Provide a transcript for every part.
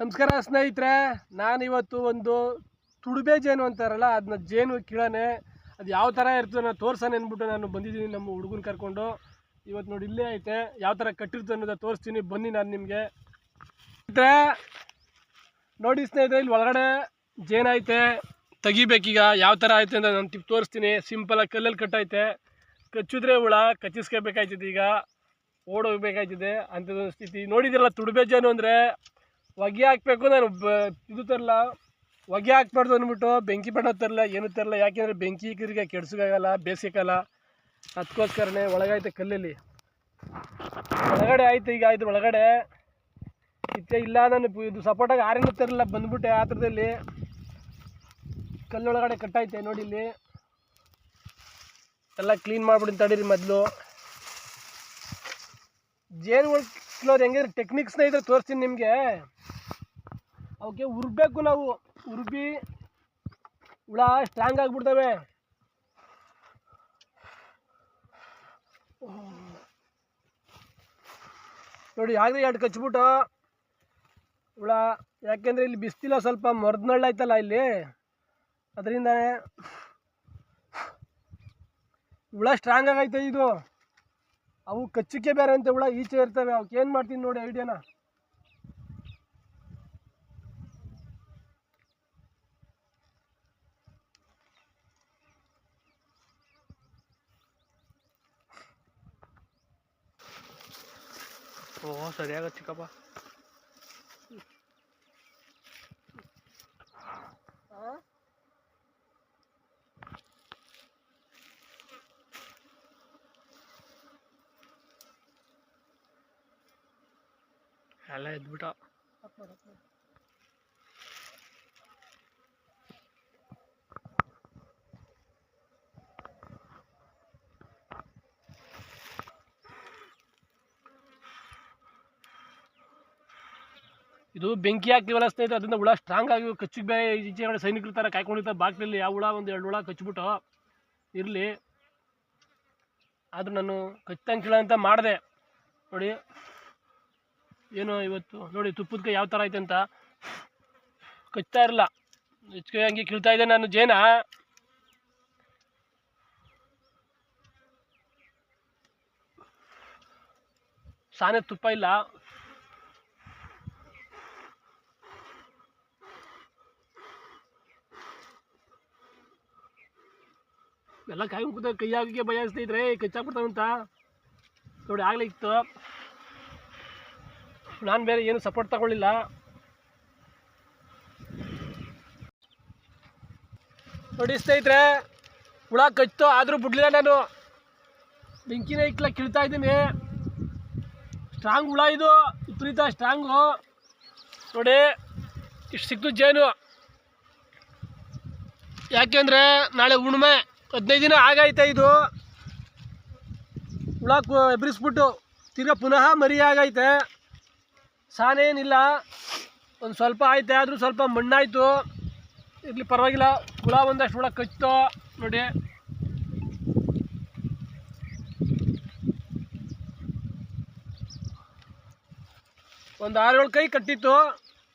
ನಮಸ್ಕಾರ ಸ್ನೇಹಿತರೆ, ನಾನಿವತ್ತು ಒಂದು ತುಡುಬೆ ಜೇನು ಅಂತಾರಲ್ಲ ಅದನ್ನ ಜೇನು ಕೀಳನೆ, ಅದು ಯಾವ ಥರ ಇರ್ತದೆ ನಾನು ತೋರ್ಸೋಣ ಅಂದ್ಬಿಟ್ಟು ನಾನು ಬಂದಿದ್ದೀನಿ ನಮ್ಮ ಹುಡುಗನ ಕರ್ಕೊಂಡು. ಇವತ್ತು ನೋಡಿ ಇಲ್ಲೇ ಐತೆ, ಯಾವ ಥರ ಕಟ್ಟಿರ್ತದೆ ಅನ್ನೋದು ತೋರಿಸ್ತೀನಿ, ಬನ್ನಿ ನಾನು ನಿಮಗೆ. ಸ್ನೇಹಿತರೆ, ನೋಡಿ ಸ್ನೇಹಿತರೆ, ಇಲ್ಲಿ ಒಳಗಡೆ ಜೇನು ಐತೆ, ತೆಗಿಬೇಕೀಗ, ಯಾವ ಥರ ಐತೆ ಅಂತ ನಾನು ಟಿಪ್ ತೋರಿಸ್ತೀನಿ. ಸಿಂಪಲಾಗಿ ಕಲ್ಲಲ್ಲಿ ಕಟ್ಟೈತೆ, ಕಚ್ಚಿದ್ರೆ ಹುಳ ಕಚ್ಚಿಸ್ಕೋಬೇಕಾಯ್ತದೆ ಈಗ ಓಡೋಗ್ಬೇಕಾಯ್ತದೆ ಅಂಥದ್ದೊಂದು ಸ್ಥಿತಿ. ನೋಡಿದಿರಲ್ಲ, ತುಡುಬೆ ಜೇನು ಅಂದರೆ ಹೊಗೆ ಹಾಕಬೇಕು ನಾನು, ಬ, ಇದು ತರಲ್ಲ ಹೊಗೆ ಹಾಕ್ಬಾರ್ದು ಅಂದ್ಬಿಟ್ಟು ಬೆಂಕಿ ಬಣ್ಣ ತರಲ್ಲ ಏನು ತರಲ್ಲ ಯಾಕೆಂದರೆ ಬೆಂಕಿ ಕಿರಿಗೆ ಕೆಡ್ಸೋಕ್ಕಾಗಲ್ಲ ಬೇಸಿಗೆಕಾಲ. ಅದಕ್ಕೋಸ್ಕರನೇ ಒಳಗಾಯ್ತು ಕಲ್ಲಲ್ಲಿ. ಒಳಗಡೆ ಆಯ್ತು ಈಗ ಆಯ್ತು ಒಳಗಡೆ. ಇತ್ತೆ ಇಲ್ಲ ನಾನು ಇದು ಸಪೋರ್ಟಾಗಿ ಆರೇನು ತರಲ್ಲ ಬಂದ್ಬಿಟ್ಟೆ ಆ ಥರದಲ್ಲಿ ಕಲ್ಲೊಳಗಡೆ ಕಟ್ಟಾಯ್ತೆ ನೋಡಿ ಇಲ್ಲಿ. ಎಲ್ಲ ಕ್ಲೀನ್ ಮಾಡ್ಬಿಡಿ ತಡೀರಿ ಮೊದಲು. ಜೇನುಗಳು ಕಿಲೋರು ಹೆಂಗಿದ್ರೆ ಟೆಕ್ನಿಕ್ಸ್ ಇದ್ರೆ ತೋರಿಸ್ತೀನಿ ನಿಮಗೆ. ಅವಕ್ಕೆ ಉರ್ಬೇಕು ನಾವು. ಉರ್ಬಿ, ಹುಳ ಸ್ಟ್ರಾಂಗ್ ಆಗಿಬಿಡ್ತವೆ. ನೋಡಿ ಯಾಕಂದ್ರೆ ಎರಡು ಕಚ್ಬಿಟ್ಟು ಹುಳ. ಯಾಕೆಂದರೆ ಇಲ್ಲಿ ಬಿಸ್ತಿಲ್ಲ ಸ್ವಲ್ಪ ಮರದ್ನಳ್ಳಾಯ್ತಲ್ಲ ಇಲ್ಲಿ. ಅದರಿಂದ ಹುಳ ಸ್ಟ್ರಾಂಗ್ ಆಗೈತೆ ಇದು. ಅವು ಕಚ್ಚಕ್ಕೆ ಬೇರೆ ಅಂತ ಹುಳ ಈಚೆ ಇರ್ತವೆ. ಅವಕ್ಕೆ ಏನು ಮಾಡ್ತೀನಿ ನೋಡಿ ಐಡಿಯಾನ? ಓಹ್ ಸರಿಯಾಗ ಚಿಕ್ಕಪ್ಪ. ಎಲ್ಲ ಎದ್ಬಿಟ ಇದು ಬೆಂಕಿ ಹಾಕಿವಲ್ಲ ಸ್ನೇಹಿತರೆ ಅದರಿಂದ ಹುಳ ಸ್ಟ್ರಾಂಗ್ ಆಗಿ ಕಚ್ಚಿಗೆ ಬೇ ಈಚೆ ಕಡೆ ಸೈನಿಕರ ಥರ ಕಾಯ್ಕೊಂಡಿರ್ತಾರೆ ಬಾಗಿಲಲ್ಲಿ ಯಾವ ಹುಳ, ಒಂದು ಎರಡು ಹುಳ ಕಚ್ಚಿಬಿಟ್ಟು ಇರಲಿ. ಆದರೂ ನಾನು ಕೀಳ ಅಂತ ಮಾಡಿದೆ. ನೋಡಿ ಏನು ಇವತ್ತು, ನೋಡಿ ತುಪ್ಪದ ಕೈ ಯಾವ ಥರ ಐತೆ ಅಂತ. ಕಚ್ತಾ ಇರಲ್ಲ. ಹೆಚ್ಚಿಗೆ ಹಂಗೆ ಕೀಳ್ತಾ ಇದ್ದೆ ನಾನು, ಜೇನ. ಸಾನೆ ತುಪ್ಪ ಇಲ್ಲ. ಎಲ್ಲ ಕಾಯಿ ಮುಗಿದ ಕೈ ಹಾಕಿಗೆ ಭಯ ಸ್ನೇಹಿತರೆ ಕಚ್ಚಾಕ್ಬಿಡ್ತಾವಂತ ನೋಡಿ ಆಗ್ಲಿಕ್ತು ನಾನು ಬೇರೆ ಏನು ಸಪೋರ್ಟ್ ತಗೊಳ್ಳಿಲ್ಲ. ನೋಡಿ ಸ್ನೇಹಿತರೆ, ಹುಳ ಕಚ್ಚಿತು ಆದರೂ ಬಿಡ್ಲಿಲ್ಲ ನಾನು. ಬೆಂಕಿನ ಇಕ್ಕಲ ಕೀಳ್ತಾ ಇದ್ದೀನಿ. ಸ್ಟ್ರಾಂಗ್ ಹುಳ ಇದು, ವಿಪರೀತ ಸ್ಟ್ರಾಂಗು ನೋಡಿ, ಇಷ್ಟು ಸಿಕ್ತು ಜೇನು. ಯಾಕೆಂದರೆ ನಾಳೆ ಹುಣ್ಮೆ ಹದಿನೈದು ದಿನ ಆಗೈತೆ ಇದು. ಹುಳ ಎಬ್ರಿಸ್ಬಿಟ್ಟು ತಿರ್ಗಾ ಪುನಃ ಮರಿ ಆಗೈತೆ. ಸಾನೇನಿಲ್ಲ. ಒಂದು ಸ್ವಲ್ಪ ಆಯ್ತು, ಆದರೂ ಸ್ವಲ್ಪ ಮಣ್ಣಾಯಿತು. ಇರಲಿ, ಪರವಾಗಿಲ್ಲ. ಹುಳ ಒಂದಷ್ಟು ಹುಳ ಕಚ್ತು, ನೋಡಿ. ಒಂದು ಆರು ಏಳು ಕೈ ಕಟ್ಟಿತ್ತು.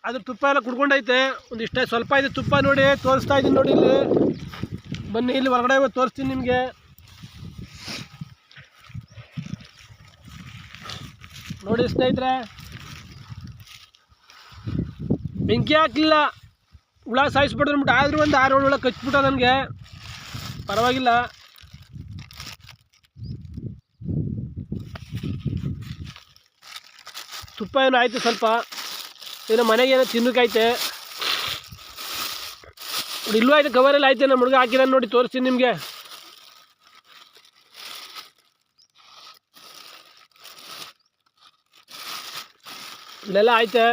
ಅದ್ರ ತುಪ್ಪ ಎಲ್ಲ ಕುಡ್ಕೊಂಡೈತೆ. ಒಂದಿಷ್ಟೇ ಸ್ವಲ್ಪ ಇದೆ ತುಪ್ಪ ನೋಡಿ, ತೋರಿಸ್ತಾ ಇದ್ದೀನಿ ನೋಡಿ ಇಲ್ಲಿ. ಬನ್ನಿ, ಇಲ್ಲಿ ಹೊರಗಡೆ ತೋರಿಸ್ತೀನಿ ನಿಮಗೆ. ನೋಡಿ ಸ್ನೇಹಿತರೆ ಬೆಂಕಿ ಹಾಕಲಿಲ್ಲ. ಹುಳ ಸಾಯಿಸ್ಬಿಡ್ದು ಅಂದ್ಬಿಟ್ಟು ಆದರೂ ಒಂದು ಆರು ಏಳು ಹುಳ ಕಚ್ಬಿಟ್ಟ ನನಗೆ. ಪರವಾಗಿಲ್ಲ. ತುಪ್ಪ ಏನೋ ಆಯಿತು ಸ್ವಲ್ಪ. ಏನೋ ಮನೆಗೇನೋ ತಿನ್ನಕ್ಕೈತೆ ಇಲ್ಲೂ ಆಯ್ತು ಕವರಲ್ಲಿ ಆಯ್ತು, ನಮ್ಮ ಹುಡುಗ ಹಾಕಿದ ನೋಡಿ, ತೋರಿಸ್ತೀನಿ ನಿಮಗೆ. ಇಲ್ಲೆಲ್ಲ ಐತೆ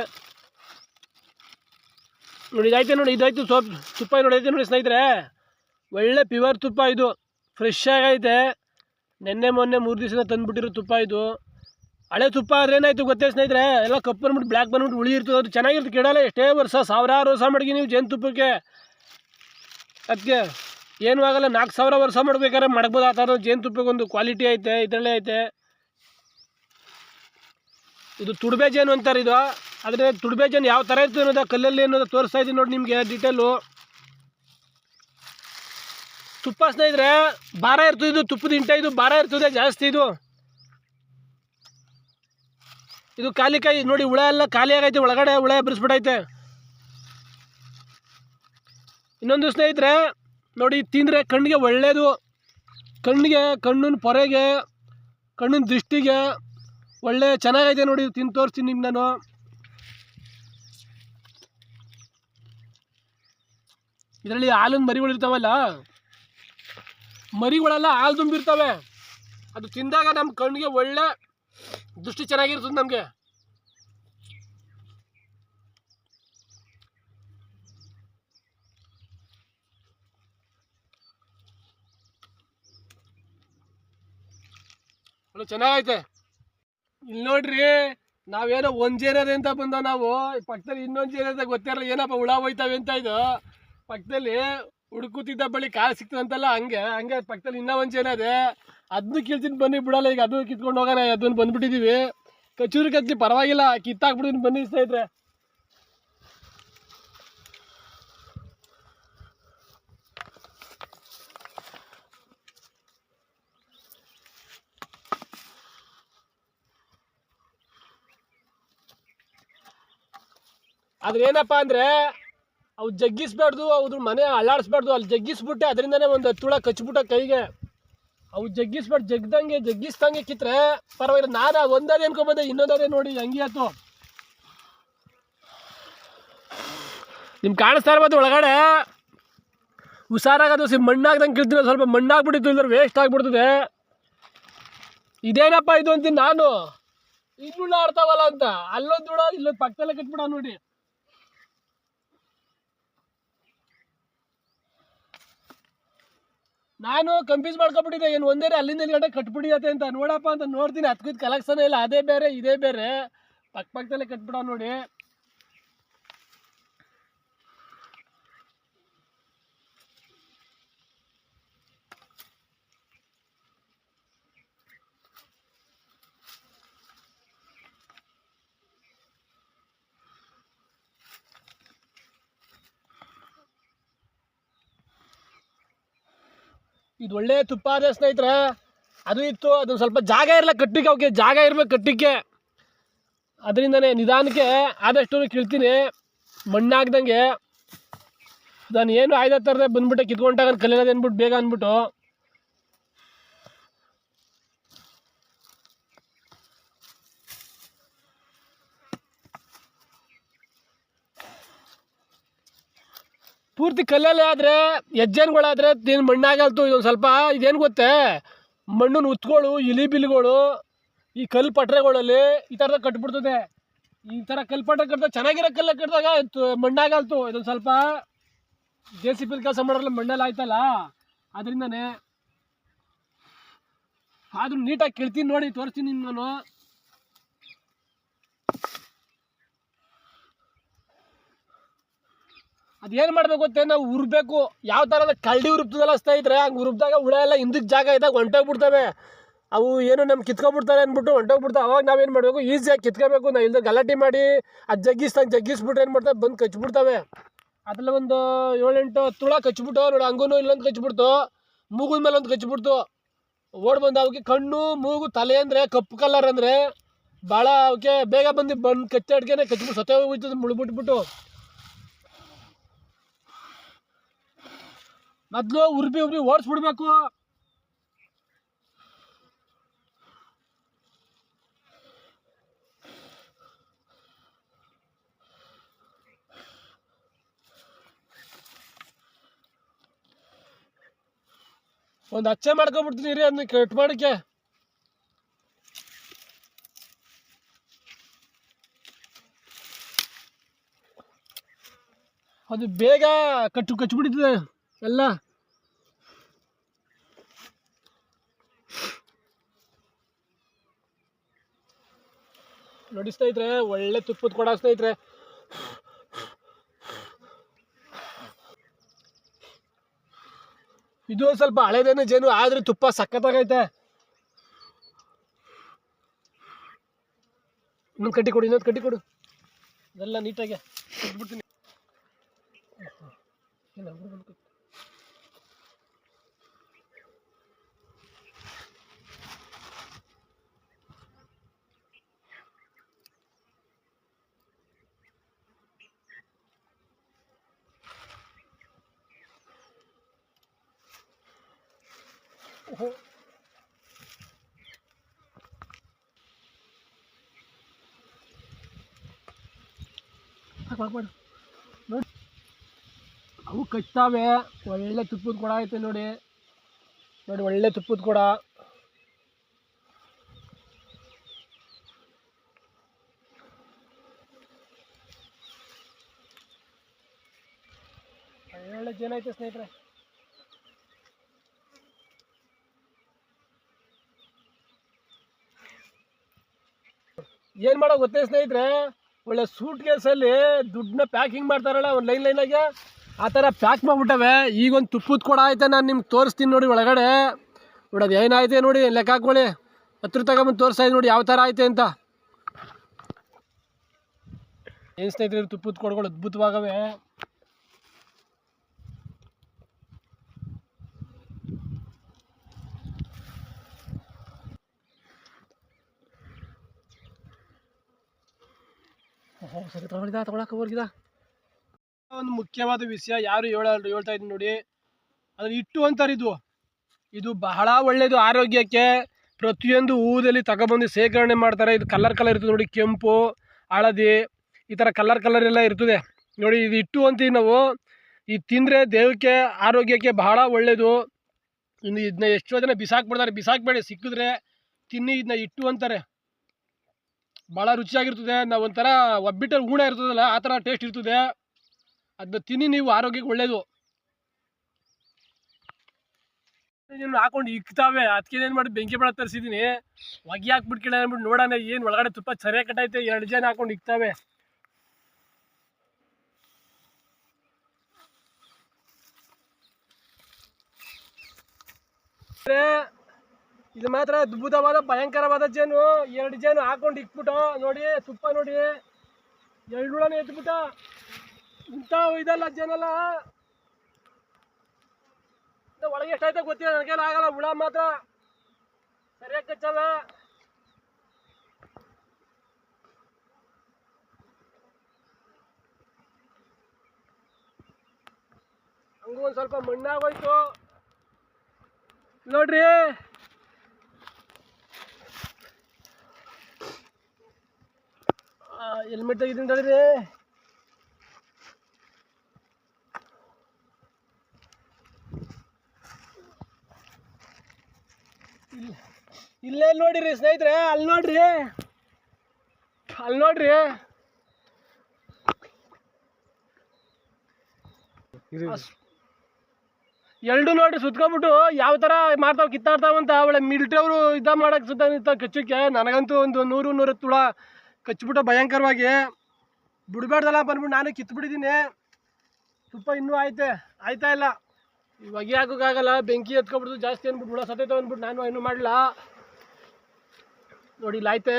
ನೋಡಿ ಇದೈತೆ ನೋಡಿ ಇದೈತೆ ಸೋಪ್. ತುಪ್ಪ ನೋಡಿ ಐತೆ ನೋಡಿ ಸ್ನೇಹಿತರೆ. ಒಳ್ಳೆ ಪ್ಯೂರ್ ತುಪ್ಪ ಇದು. ಫ್ರೆಶ್ ಆಗೈತೆ. ನೆನ್ನೆ, ಮೊನ್ನೆ ಮೂರು ದಿವಸ ತಂದುಬಿಟ್ಟಿರೋ ತುಪ್ಪ ಇದು. ಹಳೆ ತುಪ್ಪ ಆದರೆ ಏನಾಯ್ತು ಗೊತ್ತೇ ಸ್ನೇಹಿತರೆ? ಎಲ್ಲ ಕಪ್ಪು ಬಂದ್ಬಿಟ್ಟು ಬ್ಲ್ಯಾಕ್ ಬಂದ್ಬಿಟ್ಟು ಉಳಿ ಇರ್ತದೆ. ಅದು ಚೆನ್ನಾಗಿರ್ತದೆ ಕೆಡಲ್ಲ ಎಷ್ಟೇ ವರ್ಷ ಸಾವಿರಾರು ವರ್ಷ ಮಾಡಿಗೆ ನೀವು ಜೇನುತುಪ್ಪಕ್ಕೆ ಅದಕ್ಕೆ ಏನೂ ಆಗಲ್ಲ, ನಾಲ್ಕು ಸಾವಿರ ವರ್ಷ ಮಾಡ್ಬೇಕಾದ್ರೆ ಮಾಡ್ಬೋದು ಆ ಥರ ಜೇನುತುಪ್ಪಕ್ಕೊಂದು ಕ್ವಾಲಿಟಿ ಐತೆ, ಇದರಲ್ಲೇ ಐತೆ. ಇದು ತುಡ್ಬೆ ಜೇನು ಅಂತಾರೆ ಇದು. ಆದರೆ ತುಡ್ಬೇಜನ್ ಯಾವ ಥರ ಇರ್ತದೆ ಅನ್ನೋದು ಕಲ್ಲಲ್ಲಿ ಅನ್ನೋದು ತೋರಿಸ್ತಾ ಇದ್ದೀನಿ ನೋಡಿ ನಿಮಗೆ ಡೀಟೇಲು ತುಪ್ಪ ಸ್ನೇಹಿತರೆ ಭಾರ ಇರ್ತದೆ, ಇದು ತುಪ್ಪದ ಇಂಟ ಇದು ಭಾರ ಇರ್ತದೆ, ಜಾಸ್ತಿ ಇದು. ಇದು ಖಾಲಿ ಕಾಯಿ ನೋಡಿ ಹುಳ ಎಲ್ಲ ಖಾಲಿ ಆಗೈತೆ, ಒಳಗಡೆ ಹುಳ ಎಬ್ಬರಿಸ್ಬಿಟ್ಟೈತೆ ಇನ್ನೊಂದು ಸ್ನೇಹಿತರೆ, ನೋಡಿ ತಿಂದರೆ ಕಣ್ಣಿಗೆ ಒಳ್ಳೆಯದು ಕಣ್ಣಿಗೆ, ಕಣ್ಣಿನ ಪೊರೆಗೆ, ಕಣ್ಣಿನ ದೃಷ್ಟಿಗೆ ಒಳ್ಳೆ ಚೆನ್ನಾಗೈತೆ ನೋಡಿ ತಿಂದು ತೋರಿಸ್ತೀನಿ ನಿಮ್ಗೆ ನಾನು. ಇದರಲ್ಲಿ ಹಾಲಿನ ಮರಿಗಳು ಇರ್ತಾವಲ್ಲ? ಮರಿಗಳೆಲ್ಲ ಹಾಲು ತುಂಬಿರ್ತವೆ. ಅದು ತಿಂದಾಗ ನಮ್ಮ ಕಣ್ಣಿಗೆ ಒಳ್ಳೆ ದೃಷ್ಟಿ ಚೆನ್ನಾಗಿರ್ತದೆ ನಮಗೆ. ಚೆನ್ನಾಗೈತೆ. ಇಲ್ಲಿ ನೋಡ್ರಿ, ನಾವೇನೋ ಒಂದ್ ಜೇನದೆ ಅಂತ ಬಂದ ನಾವು ಪಕ್ಕದಲ್ಲಿ ಇನ್ನೊಂದು ಜೇನದ ಗೊತ್ತಿರಲ್ಲ, ಏನಪ್ಪ ಹುಳ ಹೋಯ್ತಾವೆ ಅಂತ ಇದು. ಪಕ್ಕದಲ್ಲಿ ಹುಡುಕುತ್ತಿದ್ದ ಬಳಿ ಕಾಲು ಸಿಕ್ತದಂತಲ್ಲ ಹಂಗೆ ಹಂಗೆ ಪಕ್ಕದಲ್ಲಿ ಇನ್ನೂ ಒಂದು ಜೇನದೆ ಅದನ್ನು ಕೀಳ್ತೀನಿ ಬನ್ನಿ ಬಿಡಲ್ಲ, ಈಗ ಅದು ಕಿತ್ಕೊಂಡು ಹೋಗೋಣ, ಅದನ್ನು ಬಂದ್ಬಿಟ್ಟಿದ್ದೀವಿ ಕಚೂರಿ ಕತ್ತಿ ಪರವಾಗಿಲ್ಲ ಕಿತ್ತಾಕ್ಬಿಡ್ತೀನಿ ಬನ್ನಿ ಸ್ನೇಹಿತರೆ. ಆದ್ರೆ ಏನಪ್ಪ ಅಂದ್ರೆ ಅವು ಜಗ್ಗಿಸ್ಬಾರ್ದು, ಅವ್ರ ಮನೆ ಅಲ್ಲಾಡಿಸ್ಬಾರ್ದು. ಅಲ್ಲಿ ಜಗ್ಗಿಸ್ಬಿಟ್ಟೆ, ಅದರಿಂದನೇ ಒಂದು ತುಳ ಕಚ್ಬಿಟ್ಟ ಕೈಗೆ. ಅವು ಜಗ್ಗಿಸ್ಬಾರ್ದು, ಜಗ್ದಂಗೆ, ಜಗ್ಗಿಸ್ದಂಗೆ ಕಿತ್ತರೆ ಪರವಾಗಿಲ್ಲ. ನಾನು ಒಂದಾದೆ ಅನ್ಕೊಂಬಂದೆ, ಇನ್ನೊಂದಾದೆ ನೋಡಿ ಹಂಗೆ ಆಯ್ತು. ನಿಮ್ಗೆ ಕಾಣಿಸ್ತಾ ಇರ್ಬೋದು ಒಳಗಡೆ. ಹುಷಾರಾಗೋದು ಸಿ ಮಣ್ಣಾಗ್ದಂಗೆ ಕಿಳ್ತೀನಿ ಸ್ವಲ್ಪ ಮಣ್ಣಾಗ್ಬಿಟ್ಟಿತ್ತು, ಇಲ್ಲದ್ರೆ ವೇಸ್ಟ್ ಆಗಿಬಿಡ್ತದೆ. ಇದೇನಪ್ಪ ಇದು ಅಂತೀನಿ ನಾನು. ಇನ್ನುಳ್ಳ ಆಡ್ತಾವಲ್ಲ ಅಂತ. ಅಲ್ಲೊಂದು ಇಲ್ಲೊಂದು ಪಕ್ಕದಲ್ಲೇ ಕಟ್ಬಿಡ ನೋಡಿ. ನಾನು ಕನ್ಫ್ಯೂಸ್ ಮಾಡ್ಕೊಬಿಟ್ಟಿದ್ದೆ ಏನು ಒಂದೇ ಅಲ್ಲಿಂದ ಇಲ್ಲಿ ಗಂಟೆ ಕಟ್ಬಿಡಿಯತ್ತೆ ಅಂತ. ನೋಡಪ್ಪ ಅಂತ ನೋಡ್ತೀನಿ ಹತ್ಕಿದ್ ಕಲೆಕ್ಷನ್ ಇಲ್ಲ, ಅದೇ ಬೇರೆ, ಇದೇ ಬೇರೆ. ಪಕ್ಕ ಪಕ್ಕದಲ್ಲೇ ಕಟ್ಬಿಡ ನೋಡಿ. ಇದು ಒಳ್ಳೆ ತುಪ್ಪ ಅದೇ ಸ್ನೇಹಿತರೆ. ಅದು ಇತ್ತು, ಅದು ಸ್ವಲ್ಪ ಜಾಗ ಇರಲ್ಲ ಕಟ್ಟಿಗೆ ಅವಕ್ಕೆ ಜಾಗ ಇರಬೇಕು ಕಟ್ಟಿಗೆ. ಅದರಿಂದನೇ ನಿಧಾನಕ್ಕೆ ಆದಷ್ಟು ಕೀಳ್ತೀನಿ. ಮಣ್ಣಾಗ್ದಂಗೆ. ನಾನು ಏನು ಆಯ್ದ ಥರದೇ ಬಂದ್ಬಿಟ್ಟೆ, ಕಿತ್ಕೊಂಡಾಗ ಕಲಿಯೋದು ಅಂದ್ಬಿಟ್ಟು, ಬೇಗ ಅಂದ್ಬಿಟ್ಟು. ಪೂರ್ತಿ ಕಲ್ಲಲ್ಲೇ ಆದರೆ ಹೆಜ್ಜೆನ್ಗಳಾದರೆ ತಿನ್ ಮಣ್ಣಾಗಲ್ತು, ಇದೊಂದು ಸ್ವಲ್ಪ ಇದೇನು ಗೊತ್ತೇ? ಮಣ್ಣನ್ನು ಉತ್ಗಳು ಇಲಿ ಬಿಲ್ಗಳು, ಈ ಕಲ್ಲು ಪಟ್ರೆಗಳಲ್ಲಿ ಈ ಥರದ ಕಟ್ಬಿಡ್ತದೆ. ಈ ಥರ ಕಲ್ಲು ಪಟ್ರೆ ಕಟ್ಟಿದಾಗ ಚೆನ್ನಾಗಿರೋ ಕಲ್ಲ ಕಟ್ಟಿದಾಗ ಮಣ್ಣಾಗಲ್ತು. ಇದೊಂದು ಸ್ವಲ್ಪ ಜೆ ಸಿ ಪಿ ಕೆಲಸ ಮಾಡೋದ್ರಲ್ಲಿ ಮಣ್ಣೆಲ್ಲ ಆಯ್ತಲ್ಲ? ಅದರಿಂದನೇ ಆದ್ರೂ ನೀಟಾಗಿ ಕೇಳ್ತೀನಿ ನೋಡಿ, ತೋರಿಸ್ತೀನಿ ನಾನು ಅದೇನು ಮಾಡಬೇಕು ಗೊತ್ತೇ? ನಾವು ಉರ್ಬೇಕು. ಯಾವ ಥರದ ಕಳ್ಳಿ ಉರುಪ್ತದಲ್ಲ ಸ್ನೇಹಿತರೆ, ಹಂಗೆ ಉರುಪ್ದಾಗ ಹುಳ ಎಲ್ಲ ಹಿಂದಕ್ಕೆ ಜಾಗ ಇದ್ದಾಗ ಹೊಂಟೋಗ್ಬಿಡ್ತವೆ. ಅವು ಏನು ನಮ್ಗೆ ಕಿತ್ಕೊಬಿಡ್ತಾರೆ ಅಂದ್ಬಿಟ್ಟು ಹೊಂಟೋಗ್ಬಿಡ್ತಾವೆ. ಅವಾಗ ನಾವೇನು ಮಾಡಬೇಕು? ಈಸಿಯಾಗಿ ಕಿತ್ಕೋಬೇಕು. ನಾವು ಇಲ್ಲದ ಗಲಾಟೆ ಮಾಡಿ ಅದು ಜಗ್ಗಿಸ್ದಂಗೆ ಜಗ್ಗಿಸ್ಬಿಟ್ರೆ ಏನು ಮಾಡ್ತಾವೆ ಬಂದು ಕಚ್ಬಿಡ್ತವೆ. ಅದ್ರಲ್ಲಿ ಒಂದು ಏಳೆಂಟು ತುಳ ಕಚ್ಬಿಟ್ಟು, ನೋಡಿ ಹಂಗೂ ಇಲ್ಲೊಂದು ಕಚ್ಬಿಡ್ತು. ಮೂಗಿನ ಮೇಲೆ ಒಂದು ಕಚ್ಬಿಡ್ತು. ಓಡ್ ಬಂದು ಅವಕ್ಕೆ ಕಣ್ಣು, ಮೂಗು, ತಲೆ ಅಂದರೆ ಕಪ್ಪು ಕಲರ್ ಅಂದರೆ ಭಾಳ ಅವಕ್ಕೆ ಬೇಗ ಬಂದು ಬಂದು ಕಚ್ಚಾಡ್ಕೆನೆ ಕಚ್ಬಿಟ್ಟು ಸತ್ತೇ ಹೋಗ್ಬಿಡ್ತದೆ ಮೊದಲು ಉರ್ಬಿ ಉರ್ಬಿ ಓಡಿಸ್ಬಿಡ್ಬೇಕು. ಒಂದು ಅಚ್ಚೆ ಮಾಡ್ಕೊಂಬಿಡ್ತೀನಿ ರೀ ಅದನ್ನ ಕಟ್ ಮಾಡಕ್ಕೆ ಅದು ಬೇಗ ಕಟ್ಟು ಕಚ್ಬಿಡ್ತದೆ. ಎಲ್ಲ ನೋಡಿ ಸ್ನೇಹಿತರೆ ಒಳ್ಳೆ ತುಪ್ಪದ ಕೊಡ ಸ್ನೇಹಿತರೆ ಇದು ಒಂದು ಸ್ವಲ್ಪ ಹಳೇದೇನು ಜೇನು ಆದ್ರೆ ತುಪ್ಪ ಸಖತ್ತಾಗೈತೆ ಇನ್ನೊಂದು ಕಟ್ಟಿ ಕೊಡು ಇನ್ನೊಂದು ಕಟ್ಟಿ ಕೊಡು ಇದೆಲ್ಲ ನೀಟಾಗಿ ಬಿಡ್ತೀನಿ ಅವು ಕಚ್ತಾವೆ. ಒಳ್ಳೆ ತುಪ್ಪದ ಕೊಡ ಐತೆ ನೋಡಿ. ನೋಡಿ, ಒಳ್ಳೆ ತುಪ್ಪದ ಕೊಡ. ಒಳ್ಳೆ ಜನ ಐತೆ ಸ್ನೇಹಿತರೆ. ಏನು ಮಾಡೋ ಗೊತ್ತೇ ಸ್ನೇಹಿತರೆ, ಒಳ್ಳೆ ಸೂಟ್ ಕೇಸಲ್ಲಿ ದುಡ್ಡನ್ನ ಪ್ಯಾಕಿಂಗ್ ಮಾಡ್ತಾರಲ್ಲ ಒಂದು ಲೈನ್ ಲೈನಾಗೆ ಆ ಥರ ಪ್ಯಾಕ್ ಮಾಡಿಬಿಟ್ಟವೆ. ಈಗೊಂದು ತುಪ್ಪದ ಕೊಡ ಐತೆ ನಾನು ನಿಮ್ಗೆ ತೋರಿಸ್ತೀನಿ ನೋಡಿ ಒಳಗಡೆ. ನೋಡಿ ಅದು ಏನಾಯ್ತೆ ನೋಡಿ, ಲೆಕ್ಕ ಹಾಕೊಳ್ಳಿ ಹತ್ರ ತಗೊಂಬಂದು ತೋರಿಸ್ತಾ ನೋಡಿ ಯಾವ ಥರ ಐತೆ ಅಂತ. ಏನು ಸ್ನೇಹಿತರೆ ತುಪ್ಪದ ಕೊಡಗಳು ಅದ್ಭುತವಾಗವೆ. ತಗೊಳಕ್ಕೆ ಒಂದು ಮುಖ್ಯವಾದ ವಿಷಯ ಯಾರು ಹೇಳಲ್ರು ಹೇಳ್ತಾ ಇದ್ದೀನಿ ನೋಡಿ. ಅದನ್ನ ಇಟ್ಟು ಅಂತಾರೆ ಇದು. ಇದು ಬಹಳ ಒಳ್ಳೆಯದು ಆರೋಗ್ಯಕ್ಕೆ. ಪ್ರತಿಯೊಂದು ಹೂದಲ್ಲಿ ತಗೊಬಂದು ಶೇಖರಣೆ ಮಾಡ್ತಾರೆ. ಇದು ಕಲರ್ ಕಲರ್ ಇರ್ತದೆ ನೋಡಿ, ಕೆಂಪು, ಹಳದಿ, ಈ ಥರ ಕಲರ್ ಕಲರ್ ಎಲ್ಲ ಇರ್ತದೆ. ನೋಡಿ, ಇದು ಇಟ್ಟು ಅಂತೀವಿ ನಾವು. ಇದು ತಿಂದರೆ ದೇಹಕ್ಕೆ, ಆರೋಗ್ಯಕ್ಕೆ ಬಹಳ ಒಳ್ಳೆಯದು ಇನ್ನು ಇದನ್ನ ಎಷ್ಟೋ ಜನ ಬಿಸಾಕ್ಬಿಡ್ತಾರೆ. ಬಿಸಾಕ್ಬೇಡಿ, ಸಿಕ್ಕಿದ್ರೆ ತಿನ್ನಿ, ಇದನ್ನ ಇಟ್ಟು ಅಂತಾರೆ. ಭಾಳ ರುಚಿಯಾಗಿರ್ತದೆ. ನಾವು ಒಂಥರ ಒಬ್ಬಿಟ್ಟಲ್ಲಿ ಹೂಣ ಇರ್ತದಲ್ಲ, ಆ ಥರ ಟೇಸ್ಟ್ ಇರ್ತದೆ. ಅದನ್ನ ತಿನ್ನಿ ನೀವು ಆರೋಗ್ಯಕ್ಕೆ ಒಳ್ಳೆಯದು ಹಾಕೊಂಡು ಇಕ್ತಾವೆ. ಅದಕ್ಕೆ ಏನು ಮಾಡಿ ಬೆಂಕಿ ಬೆಳ ತರಿಸಿದ್ದೀನಿ ಹೊಗೆ ಹಾಕ್ಬಿಟ್ಕಿಲ್ಲ ಅಂದ್ಬಿಟ್ಟು ನೋಡೋಣ, ಏನು ಒಳಗಡೆ ತುಪ್ಪ ಸರಿಯಾಗಿ ಕಟ್ಟೈತೆ ಎರಡು ಜನ ಹಾಕೊಂಡು ಇಕ್ತಾವೆ. ಇದು ಮಾತ್ರ ಅದ್ಭುತವಾದ, ಭಯಂಕರವಾದ ಜೇನು. ಎರಡು ಜೇನು ಹಾಕೊಂಡು ಇಕ್ಬಿಟ್ಟು ನೋಡಿ, ತುಪ್ಪ ನೋಡಿ. ಎರಡು ಹುಳನೇ ಎತ್ಬಿಟ್ಟ, ಇಂಥ ಇದಲ್ಲ ಜೇನಲ್ಲ. ಒಳಗೆ ಎಷ್ಟಾಯ್ತೋ ಗೊತ್ತಿಲ್ಲ ನನಗೇನು ಆಗಲ್ಲ, ಹುಳ ಮಾತ್ರ. ಸರಿಯಾಗಿ ಚಲ ಹಂಗೂ ಒಂದು ಸ್ವಲ್ಪ ಮಣ್ಣಾಗೋಯ್ತು. ನೋಡ್ರಿ. ಹೆಲ್ಮೆಟ್ ತೆಗಿತೀನಿ ತಡೀರಿ ಇಲ್ಲೇ ನೋಡಿರಿ ಸ್ನೇಹಿತರೆ ಅಲ್ಲಿ ನೋಡ್ರಿ. ಅಲ್ಲಿ ನೋಡ್ರಿ. ಎರಡು ನೋಡಿ ಸುತ್ಕೊಂಡ್ಬಿಟ್ಟು ಯಾವ ಥರ ಮಾಡ್ತಾವ ಕಿತ್ತಾಡ್ತಾವಂತ ಅವಳೆ ಮಿಲ್ಟ್ರಿ ಅವರು ಇದ ಮಾಡಕ್ಕೆ ಸುತ್ತ ನಿಂತ ಕಚ್ಚಕ್ಕೆ. ನನಗಂತೂ ಒಂದು ನೂರು ನೂರು ತುಳ ಕಚ್ಬಿಟ್ಟು ಭಯಂಕರವಾಗಿ. ಬಿಡಬೇಡ್ದಲ್ಲ ಬಂದ್ಬಿಟ್ಟು ನಾನು ಕಿತ್ಬಿಟ್ಟಿದ್ದೀನಿ. ತುಪ್ಪ ಇನ್ನೂ ಆಯ್ತೆ, ಆಯ್ತಾ ಇಲ್ಲ. ಇವಾಗ ಹಾಕೋಕ್ಕಾಗಲ್ಲ, ಬೆಂಕಿ ಎತ್ಕೊಬಿಡ್ದು ಜಾಸ್ತಿ ಅಂದ್ಬಿಟ್ಟು ಹುಳ ಸತ್ತೈತೆ ಅಂದ್ಬಿಟ್ಟು ನಾನು ಇನ್ನೂ ಮಾಡಲ್ಲ ನೋಡಿ, ಇಲ್ಲಿ, ಆಯ್ತೆ.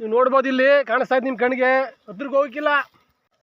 ನೀವು ನೋಡ್ಬೋದು ಇಲ್ಲಿ, ಕಾಣಿಸ್ತಾ ಇದೆ ನಿಮ್ಮ ಕಣ್ಣಿಗೆ ಹತ್ರಕ್ಕೆ ಹೋಗಕ್ಕಿಲ್ಲ.